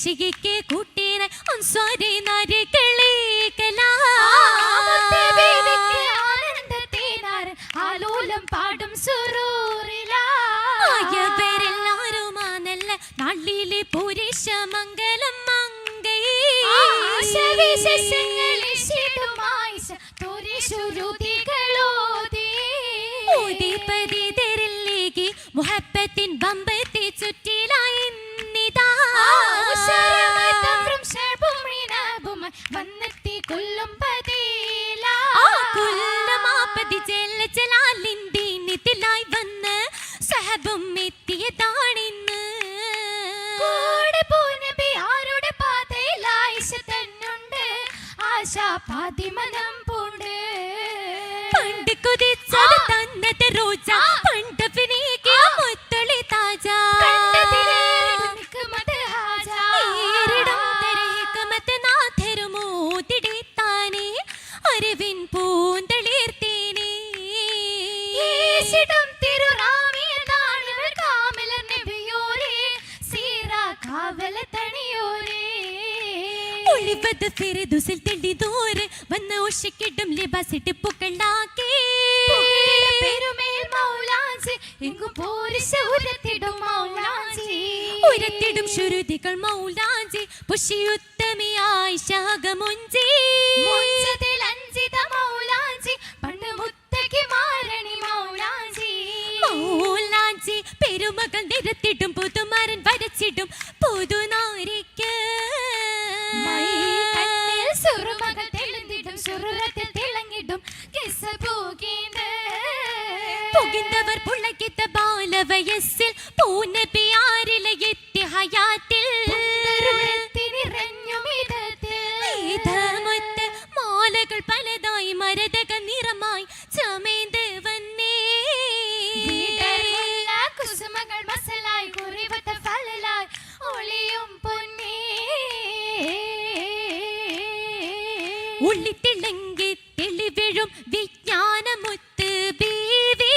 ഇഷികയ്ക്ക് കൂട്ടിനെ അൻസ്വാരി നരികളീകലാ ബീവിക്ക് ആനന്ദത്തേനാറ് ആലോലം പാടും സുറൂറിലാ. ആയവരെല്ലാരുമാനല്ല നാളിലെ പുരുഷ മംഗലം മുഹബത്തിൻ ബമ്പത്തെ ആശാ പാതിമനം പൂണ്ട്. പണ്ട് കുതിച്ചത് തന്നത് ഒളിവത് ഫിറദുസിൽ തെളിതോര് വന്ന ഉഷക്കിടും ലിബാസിട്ട് പുകളാക്കേ പുകയിലെ പെരുമേൽ മൗലാഞ്ചി, എങ്ങും പോരിശ ഉരത്തിടും മൗലാഞ്ചി. ഉരത്തിടും ശ്രുതികൾ മൗലാഞ്ചി പുഷിയുത്തമിയായി ശാഖമുഞ്ചി മുഞ്ചതിൽ അഞ്ചിത മൗലാഞ്ചി, പണ്ട് മുത്തകി മാരണി മൗലാഞ്ചി. മൗലാഞ്ചി പെരുമകൾ നിരത്തിടും പുതുമാരൻ വരച്ചിടും പുതുനാരിക്ക് சுருரத்தை திளங்கிடும் கிச புகிந்த. புகிந்தவர் புள்ளக்கித்த பால வயசில் ഉള്ളിത്തിളങ്കി തെളിവിഴും വിജ്ഞാനമുത്ത് ബീവി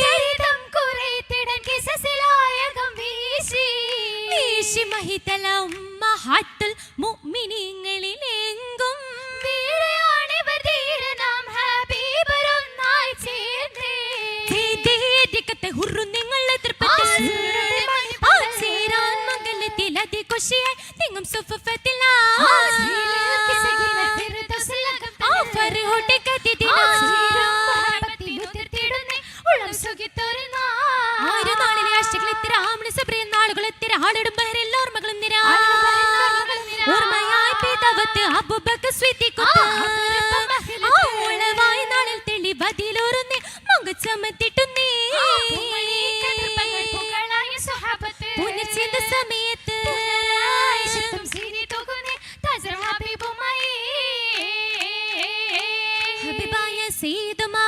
ചരിതം കുറേത്തിടൻ കിസസിലായകം വീശി. വീശി മഹിതല ഉമ്മഹാത്തുൽ മുഅ്മിനീങ്ങളിലെങ്കും വീരയാണിവർ ധീരനാം ഹബീബരൊന്നായി ചേർന്നേ. ധീരകത്തെ ഹുറു നിങ്ങൾ എതിർപ്പത്തെ ആ ചേരാൻ മംഗലത്തിൽ അതികുഷിയായി നിങ്ങും സുഫഫത്തിലാ അബുബക്കർ സ്വീതിക്കുത്ത്. ആ ഉളവായ നാളിൽ കതിർപ്പങ്ങൾ പുകളായ സ്വഹാബത്ത്. പുനർചിന്ത സമയത്ത്. ഹബീബായ സീതുമായി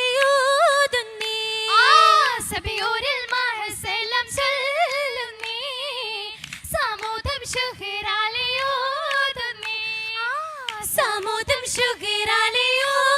সুখের আলেও